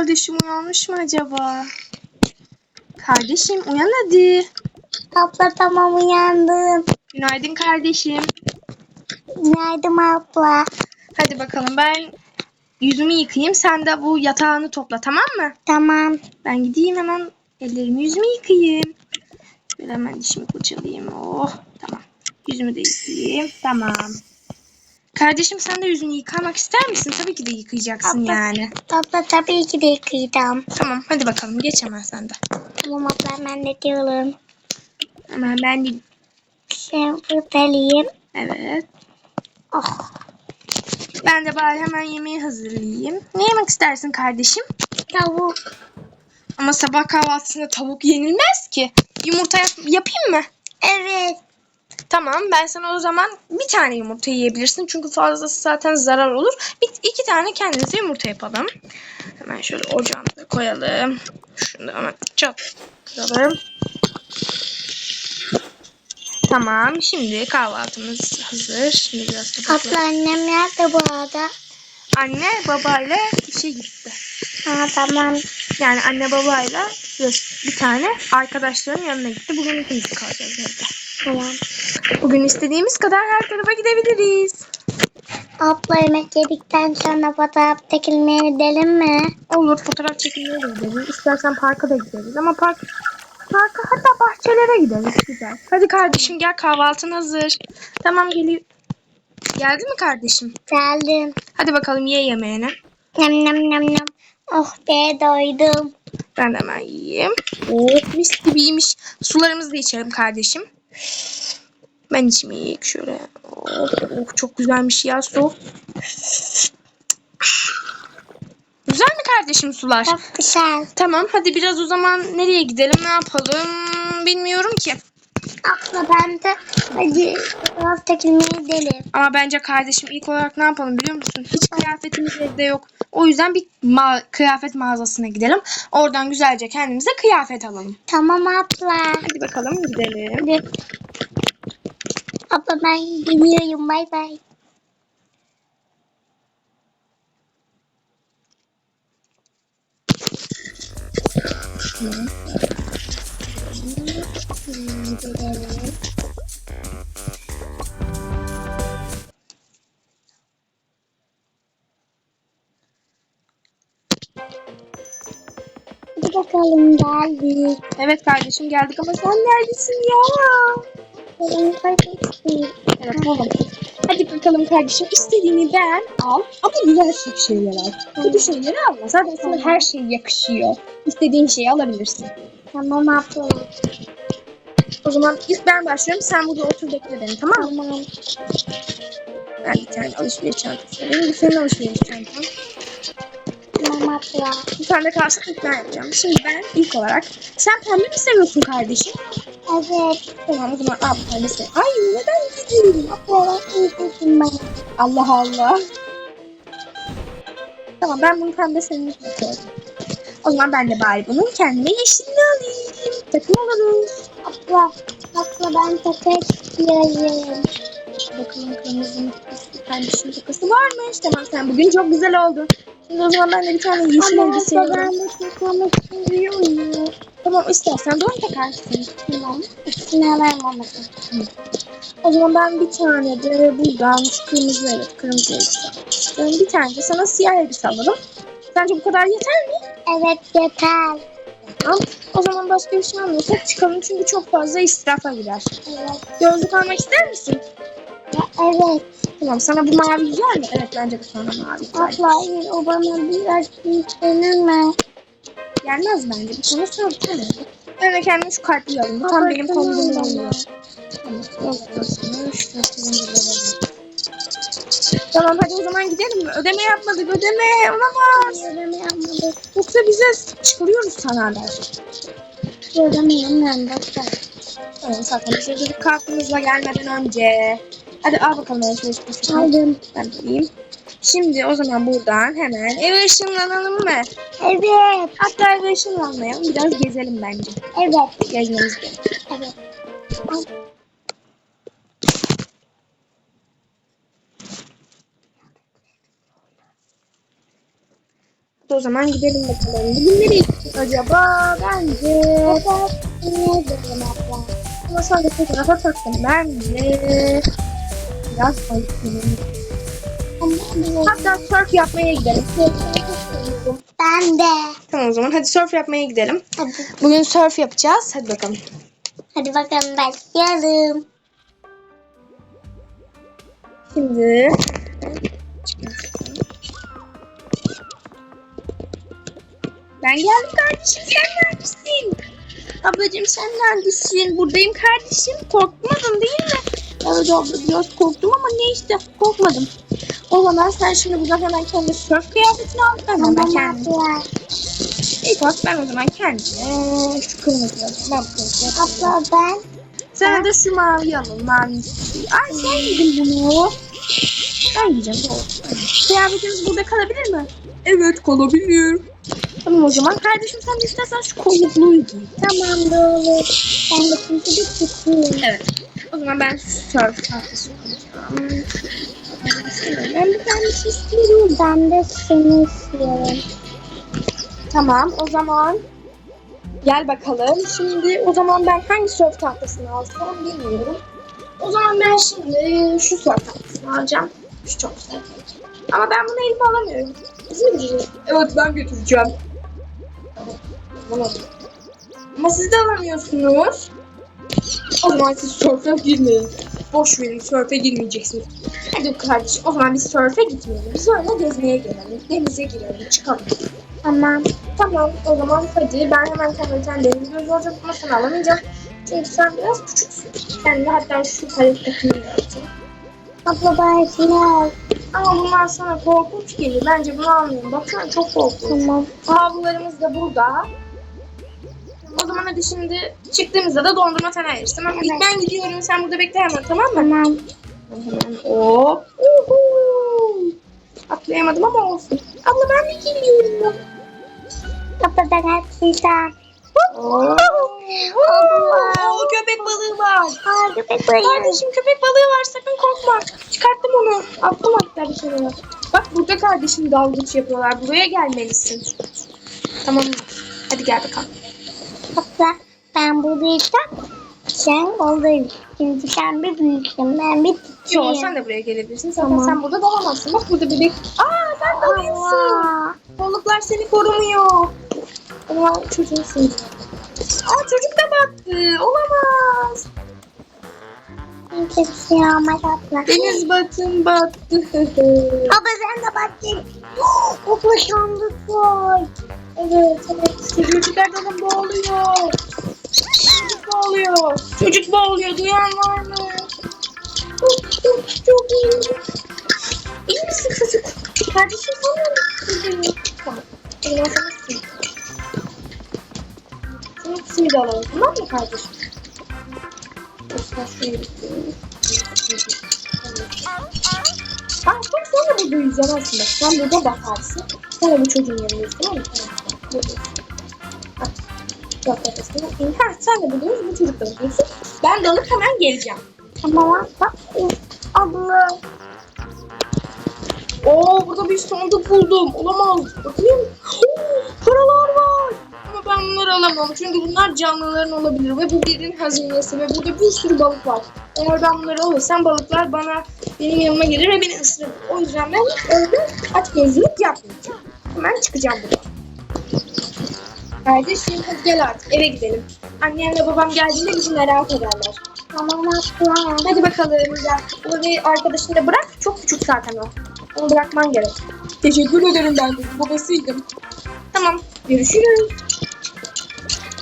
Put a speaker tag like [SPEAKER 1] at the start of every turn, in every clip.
[SPEAKER 1] kardeşim uyanmış mı acaba? Kardeşim uyan hadi.
[SPEAKER 2] Abla tamam uyandım.
[SPEAKER 1] Günaydın kardeşim.
[SPEAKER 2] Günaydın abla.
[SPEAKER 1] Hadi bakalım ben yüzümü yıkayayım. Sen de bu yatağını topla tamam mı?
[SPEAKER 2] Tamam.
[SPEAKER 1] Ben gideyim hemen ellerimi yüzümü yıkayayım. Şöyle hemen dişimi fırçalayayım. Oh tamam. Yüzümü de yıkayayım. Tamam. Kardeşim sen de yüzünü yıkamak ister misin? Tabii ki de yıkayacaksın
[SPEAKER 2] Abla.
[SPEAKER 1] yani.
[SPEAKER 2] Abla tabii ki de yıkayacağım.
[SPEAKER 1] Tamam hadi bakalım geç hemen sen de.
[SPEAKER 2] Tamam abla ben de diyorum.
[SPEAKER 1] Hemen ben de...
[SPEAKER 2] Şey fırçalayayım.
[SPEAKER 1] Evet.
[SPEAKER 2] Oh.
[SPEAKER 1] Ben de bari hemen yemeği hazırlayayım. Ne yemek istersin kardeşim?
[SPEAKER 2] Tavuk.
[SPEAKER 1] Ama sabah kahvaltısında tavuk yenilmez ki. Yumurta yap- yapayım mı?
[SPEAKER 2] Evet.
[SPEAKER 1] Tamam ben sana o zaman bir tane yumurta yiyebilirsin. Çünkü fazlası zaten zarar olur. Bir, iki tane kendinize yumurta yapalım. Hemen şöyle ocağımıza koyalım. Şunu da hemen çat kıralım. Tamam şimdi kahvaltımız hazır. Şimdi biraz tabakla-
[SPEAKER 2] Abla annem nerede bu arada?
[SPEAKER 1] Anne babayla işe gitti.
[SPEAKER 2] Ha tamam.
[SPEAKER 1] Yani anne babayla bir tane arkadaşların yanına gitti. Bugün ikimiz kalacağız evde.
[SPEAKER 2] Tamam.
[SPEAKER 1] Bugün istediğimiz kadar her tarafa gidebiliriz.
[SPEAKER 2] Abla yemek yedikten sonra fotoğraf çekilmeye gidelim mi?
[SPEAKER 1] Olur fotoğraf çekilmeye de gideriz. İstersen parka da gideriz ama park parka hatta bahçelere gideriz. Güzel. Hadi kardeşim gel kahvaltın hazır. Tamam geliyor. Geldi mi kardeşim?
[SPEAKER 2] Geldim.
[SPEAKER 1] Hadi bakalım ye yemeğini.
[SPEAKER 2] Nem nem nem nem. Oh be doydum.
[SPEAKER 1] Ben de hemen yiyeyim. Oh mis gibiymiş. Sularımızı da içelim kardeşim. Ben içmeyeyim şöyle. Oh, oh, çok güzelmiş ya su. Güzel mi kardeşim sular?
[SPEAKER 2] Çok güzel.
[SPEAKER 1] Tamam hadi biraz o zaman nereye gidelim ne yapalım bilmiyorum ki.
[SPEAKER 2] Abla ben de hadi fotoğraf çekilmeye gidelim.
[SPEAKER 1] Ama bence kardeşim ilk olarak ne yapalım biliyor musun? Hiç kıyafetimiz evde yok. O yüzden bir ma- kıyafet mağazasına gidelim. Oradan güzelce kendimize kıyafet alalım.
[SPEAKER 2] Tamam abla.
[SPEAKER 1] Hadi bakalım gidelim.
[SPEAKER 2] Hadi. Abla ben gidiyorum. Bay bay. Hadi bakalım geldik.
[SPEAKER 1] Evet kardeşim geldik ama sen neredesin ya?
[SPEAKER 2] Kaybettim.
[SPEAKER 1] Evet buldum. Hadi bakalım kardeşim istediğini ben al ama güzel şey- şeyler al. Kötü şeyleri alma. Zaten sana her şey yakışıyor. İstediğin şeyi alabilirsin.
[SPEAKER 2] Tamam abla.
[SPEAKER 1] O zaman ilk ben başlıyorum. Sen burada otur bekle beni tamam mı?
[SPEAKER 2] Tamam.
[SPEAKER 1] Ben bir tane alışveriş çantası alayım. Bu senin alışveriş çantan.
[SPEAKER 2] Tamam abla.
[SPEAKER 1] Bir tane de kalsın ilk ben yapacağım. Şimdi ben ilk olarak. Sen pembe mi seviyorsun kardeşim?
[SPEAKER 2] Evet.
[SPEAKER 1] Tamam o zaman al pembe sev. Ay neden gidiyorum?
[SPEAKER 2] Abla iyisin bana.
[SPEAKER 1] Allah Allah. Tamam ben bunu pembe senin için. O zaman ben de bari bunun kendime yeşilini alayım. Takım alalım.
[SPEAKER 2] Abla. Abla ben takı istiyorum.
[SPEAKER 1] Bakalım kırmızının pembesinin takısı varmış. Tamam sen bugün çok güzel oldun. Şimdi o zaman ben de bir tane yeşil
[SPEAKER 2] Ama
[SPEAKER 1] elbise alayım.
[SPEAKER 2] ben de takımı istiyorum.
[SPEAKER 1] Tamam istersen onu takarsın.
[SPEAKER 2] Tamam. Üstüne ama.
[SPEAKER 1] O zaman ben bir tane de buradan kırmızı evet kırmızı elbise istiyorum. Bir tane de sana siyah elbise alalım. Sence bu kadar yeter mi?
[SPEAKER 2] Evet yeter.
[SPEAKER 1] Tamam. O zaman başka bir şey almıyorsak çıkalım çünkü çok fazla israfa gider.
[SPEAKER 2] Evet.
[SPEAKER 1] Gözlük almak ister misin?
[SPEAKER 2] Ya, evet.
[SPEAKER 1] Tamam sana bu mavi güzel mi? Evet bence bu sana mavi güzel.
[SPEAKER 2] Abla hayır o bana biraz büyük gelir mi?
[SPEAKER 1] Gelmez bence. Bir tane sor. Tamam. Ben de kendime şu kalpli alayım. Bu tam benim
[SPEAKER 2] bana.
[SPEAKER 1] uyuyor. Tamam. Olsun. Şu turuncuları alayım. Tamam hadi o zaman gidelim? Ödeme yapmadık. Ödeme. Olamaz.
[SPEAKER 2] Ödeme yapmadık.
[SPEAKER 1] Yoksa bize çıkarıyoruz sanarlar.
[SPEAKER 2] Ödeme yapmayan başka.
[SPEAKER 1] Tamam zaten bize dedik kartımızla gelmeden önce. Hadi al bakalım alışveriş.
[SPEAKER 2] Aldım.
[SPEAKER 1] Ben alayım. Şimdi o zaman buradan hemen eve ışınlanalım mı?
[SPEAKER 2] Evet.
[SPEAKER 1] Hatta eve ışınlanmayalım. Biraz gezelim bence.
[SPEAKER 2] Evet.
[SPEAKER 1] Gezmemiz gerekiyor.
[SPEAKER 2] Evet.
[SPEAKER 1] O zaman gidelim bakalım. Bugün nereye gittik acaba? Bence...
[SPEAKER 2] Abla?
[SPEAKER 1] Ama sadece fotoğrafa taktım. Bence... Biraz ayıklayalım. Hatta surf yapmaya gidelim.
[SPEAKER 2] Ben de.
[SPEAKER 1] Tamam o zaman hadi surf yapmaya gidelim.
[SPEAKER 2] Hadi,
[SPEAKER 1] Bugün surf yapacağız. Hadi bakalım.
[SPEAKER 2] hadi bakalım başlayalım.
[SPEAKER 1] Şimdi Ben geldim kardeşim sen neredesin? Ablacığım sen neredesin? Buradayım kardeşim. Korkmadın değil mi? Evet abla biraz korktum ama ne işte korkmadım. O zaman sen şimdi buradan hemen kendi surf kıyafetini al. Ben hemen kendim. İlk bak ben o zaman kendime şu kırmızı. Ben bu kırmızı.
[SPEAKER 2] Abla ben.
[SPEAKER 1] Sana da şu mavi alalım. Mavi. Ay sen giydin bunu. Ben giyeceğim. Doğru. Kıyafetimiz burada kalabilir mi? Evet kalabilir. Tamam o zaman. Kardeşim sen de istersen şu kollukluyu giy.
[SPEAKER 2] Tamam da olur. Ben de çünkü bir tutayım.
[SPEAKER 1] Evet. O zaman ben surf tahtası kullanacağım. Ben bir tane şey istiyorum.
[SPEAKER 2] Ben de seni istiyorum.
[SPEAKER 1] Tamam o zaman gel bakalım. Şimdi o zaman ben hangi surf tahtasını alsam bilmiyorum. O zaman ben şimdi şu surf tahtasını alacağım. Şu çok güzel. Ama ben bunu elime alamıyorum. Biz mi gideceğiz? Evet ben götüreceğim. Tamam. Ama siz de alamıyorsunuz. O zaman siz surf'e girmeyin. Boş verin surf'e girmeyeceksiniz. Hadi kardeşim o zaman biz surf'e gitmeyelim. Biz öyle gezmeye gelelim. Denize girelim çıkalım.
[SPEAKER 2] Tamam.
[SPEAKER 1] Tamam o zaman hadi ben hemen sen deniz gözü olacak ama sen alamayacağım. Çünkü sen biraz küçüksün. Sen de hatta şu palet takımını yapacağım.
[SPEAKER 2] Abla ben al.
[SPEAKER 1] Ama bunlar sana korkunç gelir. Bence bunu almayayım. Baksana çok korkunç.
[SPEAKER 2] Tamam.
[SPEAKER 1] Havlularımız da burada. O zaman hadi şimdi çıktığımızda da dondurma sana yeriz tamam mı?
[SPEAKER 2] Evet.
[SPEAKER 1] ben gidiyorum sen burada bekle hemen tamam mı?
[SPEAKER 2] Tamam.
[SPEAKER 1] Hemen hop. Uhu. Atlayamadım ama olsun. Abla ben de geliyorum.
[SPEAKER 2] Ben hepsiysen.
[SPEAKER 1] Oo. Köpek balığı var.
[SPEAKER 2] Aa köpek balığı.
[SPEAKER 1] Kardeşim köpek balığı var sakın korkma. Çıkarttım onu. Attım hatta bir şeyler. Bak burada kardeşim dalgıç yapıyorlar. Buraya gelmelisin. Tamam? Hadi gel bakalım.
[SPEAKER 2] Abla ben buradayım. Sen oradayım. Çünkü sen bir büyüksün. Ben bir küçüğüm.
[SPEAKER 1] Yok sen de buraya gelebilirsin. Zaten
[SPEAKER 2] Tamam.
[SPEAKER 1] sen burada dalamazsın. Bak burada bebek. Aa sen dalıyorsun. Balıklar seni korumuyor. Ama çocuğunsun. Aa çocuk da battı. Olamaz.
[SPEAKER 2] Şey olmaz abla.
[SPEAKER 1] Deniz batın battı.
[SPEAKER 2] Abla sen de baktın. Abla sandık var.
[SPEAKER 1] Evet evet. Çocuklar dalın boğuluyor. Çocuk boğuluyor. Çocuk boğuluyor. Duyan var mı? Çok çok çok iyi. İyi misin çocuk? Kardeşim sana mı? Tamam. Zaman sana simit. Senin simit alalım tamam mı kardeşim? Osman şuraya gidiyoruz. Aa, bak sen de burada yüzemezsin. Sen burada bakarsın. Sen de bu çocuğun yanına yüz tamam mı? Tamam. Bak. Bak. Ha sen de yüz, bu çocuk da yüzsün. Ben dalıp hemen geleceğim.
[SPEAKER 2] Tamam abla.
[SPEAKER 1] Abla. Oo burada bir sandık buldum. Olamaz. Bakayım. Paralar var. Ama ben bunları alamam. Çünkü bunlar canlıların olabilir. Ve bu birinin hazinesi. Ve burada bir sürü balık var. Eğer ben bunları alırsam balıklar bana benim yanıma gelir ve beni ısırır. O yüzden ben öyle aç gözlülük yapmayacağım. Hemen çıkacağım buradan. Kardeşim hadi gel artık eve gidelim. Annemle babam geldiğinde bizi merak ederler.
[SPEAKER 2] Tamam abla.
[SPEAKER 1] Hadi bakalım gel. Bunu bir arkadaşını da bırak. Çok küçük zaten o. Onu bırakman gerek. Teşekkür ederim ben de. Babasıydım. Tamam. Görüşürüz.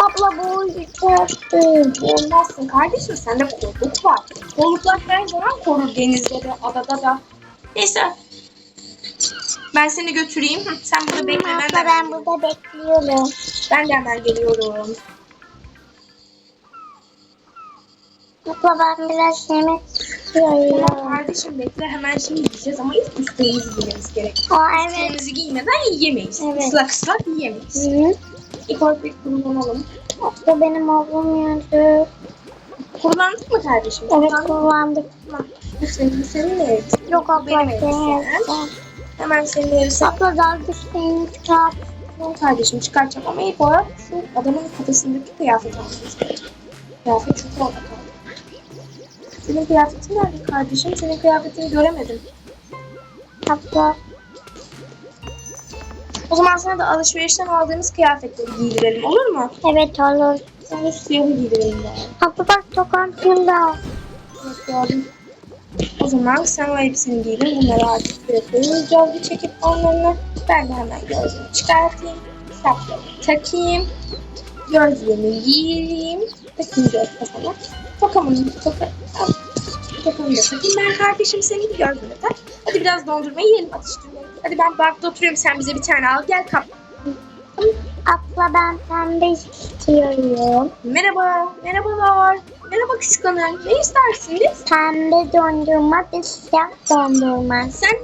[SPEAKER 2] Abla bu yıkattım.
[SPEAKER 1] Olmazsın kardeşim. Sende kolluk var. Kolluklar her zaman korur denizde de, adada da. Neyse. Ben seni götüreyim. Hı, Sen burada bekle. Ben de,
[SPEAKER 2] ben burada bekliyorum.
[SPEAKER 1] Ben de hemen geliyorum.
[SPEAKER 2] Abla ben biraz yemek istiyorum.
[SPEAKER 1] Kardeşim bekle. Hemen şimdi gideceğiz ama ilk üstlerimizi giymemiz gerek.
[SPEAKER 2] Aa evet.
[SPEAKER 1] Üstlerimizi giymeden yiyemeyiz.
[SPEAKER 2] Evet.
[SPEAKER 1] Islak ıslak yiyemeyiz.
[SPEAKER 2] Hı.
[SPEAKER 1] İlk olarak bir kullanalım.
[SPEAKER 2] Abla benim oğlum yandı.
[SPEAKER 1] Kullandık mı kardeşim?
[SPEAKER 2] Evet
[SPEAKER 1] Kullandık. senin, senin elbisen?
[SPEAKER 2] Yok abla
[SPEAKER 1] Benim
[SPEAKER 2] senin elbisen.
[SPEAKER 1] Hemen senin elbise
[SPEAKER 2] Abla dalga seni çıkart.
[SPEAKER 1] Tamam kardeşim çıkartacağım ama ilk olarak şu adamın kafasındaki kıyafeti almak istiyorum. Kıyafet çok orada kaldı. Senin kıyafetin nerede kardeşim? Senin kıyafetini göremedim.
[SPEAKER 2] Abla
[SPEAKER 1] O zaman sana da alışverişten aldığımız kıyafetleri giydirelim olur mu?
[SPEAKER 2] evet olur.
[SPEAKER 1] Sana siyahı giydirelim yani.
[SPEAKER 2] Abla bak tokantında.
[SPEAKER 1] Evet gördüm. O zaman sen o elbiseni giydin. Bunları artık bırakıyoruz. Gözlü çekip onlarını. Ben de hemen gözlüğümü çıkartayım. Şapkamı takayım. Gözlüğümü giyeyim. Takayım göz kafama. Tokamını toka, tokamı da takayım. Ben kardeşim senin gözlüğünü tak. Hadi biraz dondurma yiyelim atıştırmayı. Hadi ben barda oturuyorum. Sen bize bir tane al. Gel kap.
[SPEAKER 2] Abla ben pembe istiyorum.
[SPEAKER 1] Merhaba. Merhabalar. Merhaba küçük hanım. Ne istersiniz?
[SPEAKER 2] Pembe dondurma bir siyah dondurma.
[SPEAKER 1] Sen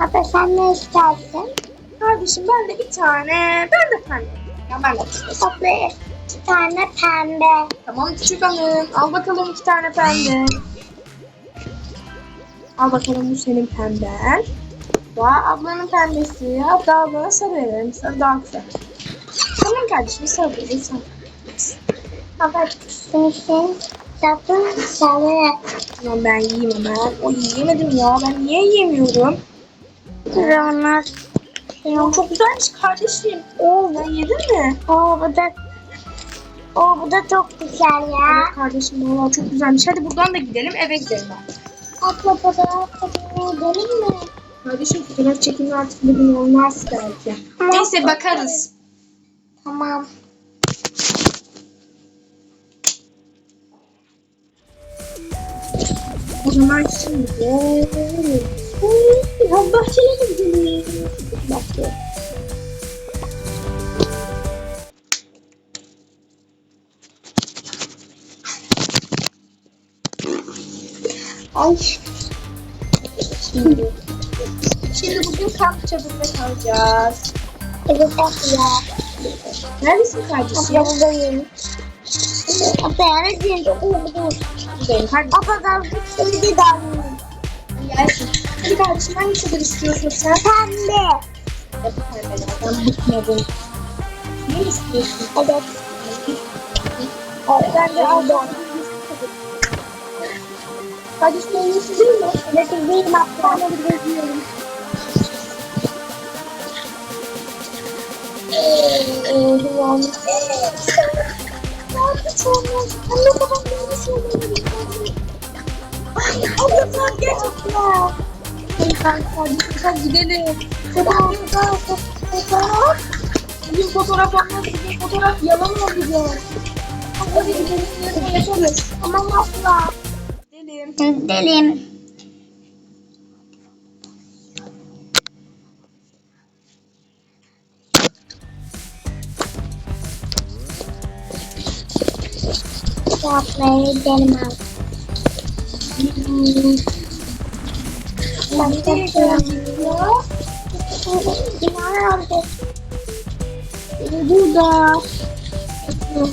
[SPEAKER 2] Abla sen ne istersin?
[SPEAKER 1] Kardeşim ben de bir tane. Ben de pembe. Ya ben de
[SPEAKER 2] Abla iki tane pembe.
[SPEAKER 1] Tamam küçük hanım. Al bakalım iki tane pembe. Al bakalım bu senin pemben. Bu ablanın pembesi. Hatta ablana sarı verelim. Sarı daha güzel. Tamam kardeşim sarı verelim. Sarı.
[SPEAKER 2] Abla senin sapın sarı.
[SPEAKER 1] Tamam ben yiyeyim hemen. O yiyemedim ya. Ben niye yiyemiyorum?
[SPEAKER 2] Ronald.
[SPEAKER 1] Ya çok güzelmiş kardeşim. Oo ben yedin mi?
[SPEAKER 2] Oo bu da Oo bu da çok güzel ya.
[SPEAKER 1] Evet kardeşim valla çok güzelmiş. Hadi buradan da gidelim eve gidelim.
[SPEAKER 2] Abla fotoğraf çekmeye gidelim mi?
[SPEAKER 1] Kardeşim fotoğraf çekimi artık bugün olmaz belki.
[SPEAKER 2] Ama-
[SPEAKER 1] Neyse bakarız.
[SPEAKER 2] Tamam.
[SPEAKER 1] O zaman şimdi biraz bahçeye gidelim. Bahçe. Ay. Şimdi. Şimdi bugün kamp çadırında kalacağız.
[SPEAKER 2] Evet abla.
[SPEAKER 1] Neredesin kardeşim?
[SPEAKER 2] Abla buradayım. Abla bu.
[SPEAKER 1] Buradayım.
[SPEAKER 2] Abla dalga şimdi de dalga.
[SPEAKER 1] Gelsin. Hadi kardeşim hangi çadır istiyorsun sen?
[SPEAKER 2] Pembe.
[SPEAKER 1] Hadi pembelerden bıkmadım. Ne istiyorsun?
[SPEAKER 2] Evet.
[SPEAKER 1] Ay, ben de aldım. Kardeşim en iyisi değil mi?
[SPEAKER 2] Evet değilim abla.
[SPEAKER 1] Ben de bekliyorum. Hadi kardeşim hadi gidelim. Fotoğraf, fotoğraf. Bugün fotoğraf olmaz. Bugün fotoğraf yalan olacak. Hadi gidelim. Yarın yaparız.
[SPEAKER 2] Tamam abla.
[SPEAKER 1] Gidelim.
[SPEAKER 2] Gidelim. Ablaya gidelim abi. Ben de
[SPEAKER 1] Ya.
[SPEAKER 2] Dinar aldı.
[SPEAKER 1] Burada.
[SPEAKER 2] Yok,